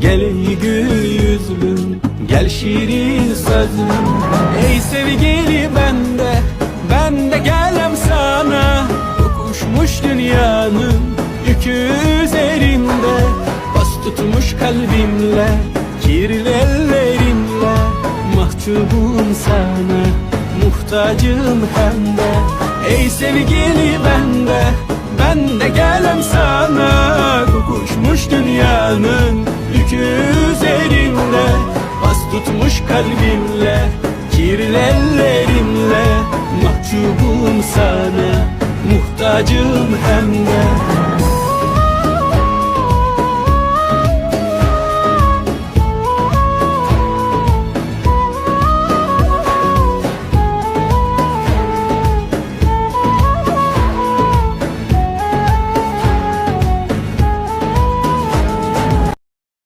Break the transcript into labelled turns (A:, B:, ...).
A: Gel gül yüzlüm, gel şirin sözlüm Ey sevgili bende, ben de gelem sana. Kokuşmuş dünyanın yükü üzerinde. Bas tutmuş kalbimle, kirli ellerinle Mahcubum sana, muhtacım hem de. Ey sevgili bende, ben de gelem sana. Kokuşmuş dünyanın tutmuş kalbimle Kirli ellerimle Mahcubum sana Muhtacım hem de